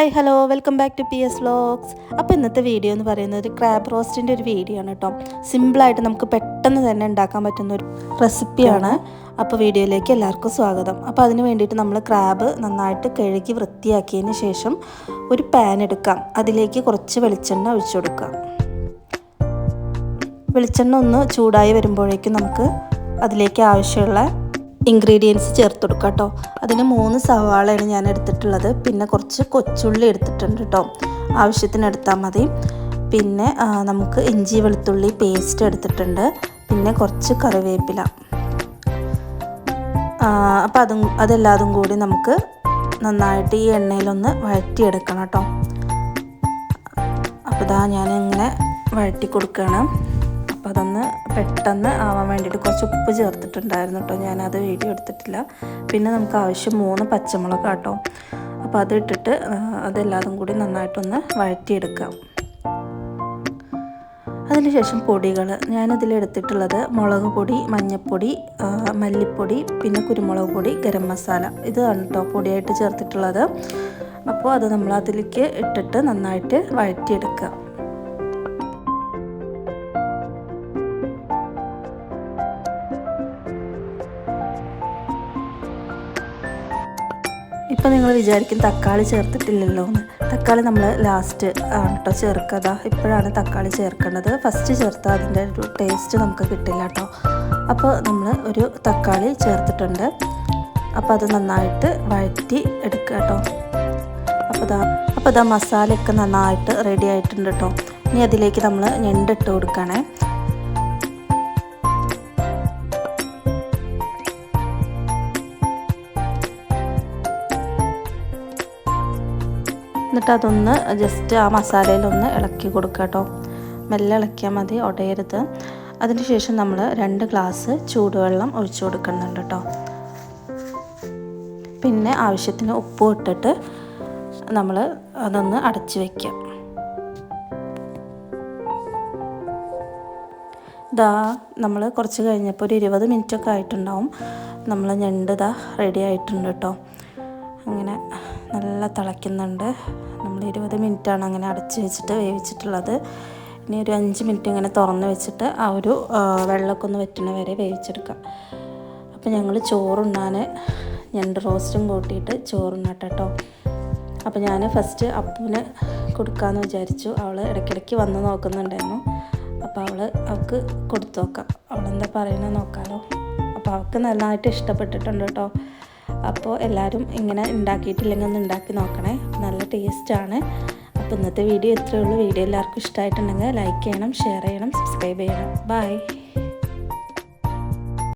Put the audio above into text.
Hi hello welcome back to P S vlogs അപ്പോൾ ഇന്നത്തെ video എന്ന് പറയുന്നത് ഒരു ക്രാബ് റോസ്റ്റിന്റെ ഒരു വീഡിയോ ആണ് കേട്ടോ സിമ്പിളായിട്ട് നമുക്ക് പെട്ടെന്ന് തന്നെ ഉണ്ടാക്കാൻ പറ്റുന്ന ഒരു റെസിപ്പിയാണ് അപ്പോൾ വീഡിയോയിലേക്ക് എല്ലാവർക്കും സ്വാഗതം. അപ്പോൾ അതിന് വേണ്ടിയിട്ട് നമ്മൾ ക്രാബ് നന്നായിട്ട് കഴുകി വൃത്തിയാക്കിയതിന് ശേഷം ഒരു പാൻ എടുക്കാം. അതിലേക്ക് കുറച്ച് വെളിച്ചെണ്ണ ഒഴിച്ചു കൊടുക്കാം. വെളിച്ചെണ്ണ ഒന്ന് ചൂടായി വരുമ്പോഴേക്കും നമുക്ക് അതിലേക്ക് ആവശ്യമുള്ള ഇൻഗ്രീഡിയൻസ് ചേർത്ത് കൊടുക്കുക കേട്ടോ അതിന് മൂന്ന് സവാളയാണ് ഞാൻ എടുത്തിട്ടുള്ളത്. പിന്നെ കുറച്ച് കൊച്ചുള്ളി എടുത്തിട്ടുണ്ട് കേട്ടോ ആവശ്യത്തിന് എടുത്താൽ മതി. പിന്നെ നമുക്ക് ഇഞ്ചി വെളുത്തുള്ളി പേസ്റ്റ് എടുത്തിട്ടുണ്ട്. പിന്നെ കുറച്ച് കറിവേപ്പില. അപ്പോൾ അതും അതെല്ലാതും കൂടി നമുക്ക് നന്നായിട്ട് ഈ എണ്ണയിലൊന്ന് വഴറ്റിയെടുക്കണം കേട്ടോ അപ്പോൾ ഇതാ ഞാനിങ്ങനെ വഴറ്റി കൊടുക്കുകയാണ് അപ്പോൾ അതൊന്ന് പെട്ടെന്ന് ആവാൻ വേണ്ടിയിട്ട് കുറച്ച് ഉപ്പ് ചേർത്തിട്ടുണ്ടായിരുന്നു കേട്ടോ ഞാനത് വീഡിയോ എടുത്തിട്ടില്ല. പിന്നെ നമുക്ക് ആവശ്യം മൂന്ന് പച്ചമുളക് കേട്ടോ അപ്പോൾ അതിട്ടിട്ട് അതെല്ലാതും കൂടി നന്നായിട്ടൊന്ന് വഴറ്റിയെടുക്കാം. അതിനുശേഷം പൊടികൾ ഞാനിതിൽ എടുത്തിട്ടുള്ളത് മുളക് പൊടി മഞ്ഞൾപ്പൊടി മല്ലിപ്പൊടി പിന്നെ കുരുമുളക് പൊടി ഗരം മസാല. ഇതാണ് കേട്ടോ പൊടിയായിട്ട് ചേർത്തിട്ടുള്ളത്. അപ്പോൾ അത് നമ്മൾ അതിലേക്ക് ഇട്ടിട്ട് നന്നായിട്ട് വഴറ്റിയെടുക്കുക ഇപ്പം നിങ്ങൾ വിചാരിക്കും തക്കാളി ചേർത്തിട്ടില്ലല്ലോ എന്ന്. തക്കാളി നമ്മൾ ലാസ്റ്റ് ആണ് കേട്ടോ ചേർക്കുക ഇപ്പോഴാണ് തക്കാളി ചേർക്കേണ്ടത്. ഫസ്റ്റ് ചേർത്താൽ അതിന്റെ ഒരു ടേസ്റ്റ് നമുക്ക് കിട്ടില്ല കേട്ടോ അപ്പോൾ നമ്മൾ ഒരു തക്കാളി ചേർത്തിട്ടുണ്ട്. അപ്പോൾ അത് നന്നായിട്ട് വഴറ്റി എടുക്കുക കേട്ടോ അപ്പോൾ ഇതാ അപ്പോൾ ഇതാ മസാലയൊക്കെ നന്നായിട്ട് റെഡി ആയിട്ടുണ്ട് കേട്ടോ ഇനി അതിലേക്ക് നമ്മൾ ഞണ്ടിട്ട് കൊടുക്കണേ. എന്നിട്ട് അതൊന്ന് ജസ്റ്റ് ആ മസാലയിലൊന്ന് ഇളക്കി കൊടുക്കുക കേട്ടോ മെല്ലെ ഇളക്കിയാൽ മതി ഉടയരുത് അതിനുശേഷം നമ്മൾ രണ്ട് ഗ്ലാസ് ചൂടുവെള്ളം ഒഴിച്ചു കൊടുക്കുന്നുണ്ട് കേട്ടോ പിന്നെ ആവശ്യത്തിന് ഉപ്പ് ഇട്ടിട്ട് നമ്മൾ അതൊന്ന് അടച്ചു വയ്ക്കുക ഇതാ നമ്മൾ കുറച്ച് കഴിഞ്ഞപ്പോൾ ഒരു ഇരുപത് മിനിറ്റൊക്കെ ആയിട്ടുണ്ടാവും. നമ്മൾ ഞണ്ട് ഇതാ റെഡി ആയിട്ടുണ്ട് കേട്ടോ അങ്ങനെ നല്ല തിളയ്ക്കുന്നുണ്ട്. നമ്മൾ ഇരുപത് മിനിറ്റാണ് അങ്ങനെ അടച്ച് വെച്ചിട്ട് വേവിച്ചിട്ടുള്ളത്. ഇനി ഒരു അഞ്ച് മിനിറ്റ് ഇങ്ങനെ തുറന്ന് വെച്ചിട്ട് ആ ഒരു വെള്ളമൊക്കെ ഒന്ന് വറ്റുന്ന വരെ വേവിച്ചെടുക്കാം. അപ്പോൾ ഞങ്ങൾ ചോറുണ്ണാൻ ഞണ്ട് റോസ്റ്റും കൂട്ടിയിട്ട് ചോറുണ്ണാട്ടെ കേട്ടോ അപ്പോൾ ഞാൻ ഫസ്റ്റ് അപ്പൂന് കൊടുക്കാമെന്ന് വിചാരിച്ചു. അവൾ ഇടയ്ക്കിടയ്ക്ക് വന്ന് നോക്കുന്നുണ്ടായിരുന്നു. അപ്പോൾ അവൾ അവൾക്ക് കൊടുത്തു നോക്കാം. അവളെന്താ പറയണത് നോക്കാമല്ലോ അപ്പോൾ അവൾക്ക് നന്നായിട്ട് ഇഷ്ടപ്പെട്ടിട്ടുണ്ട് കേട്ടോ. അപ്പോൾ എല്ലാവരും ഇങ്ങനെ ഉണ്ടാക്കിയിട്ടില്ലെങ്കിൽ ഒന്ന് ഉണ്ടാക്കി നോക്കണേ. നല്ല ടേസ്റ്റാണ് അപ്പോൾ ഇന്നത്തെ വീഡിയോ ഇത്രയേ വീഡിയോ എല്ലാവർക്കും ഇഷ്ടമായിട്ടുണ്ടെങ്കിൽ ലൈക്ക് ചെയ്യണം ഷെയർ ചെയ്യണം സബ്സ്ക്രൈബ് ചെയ്യണം. ബൈ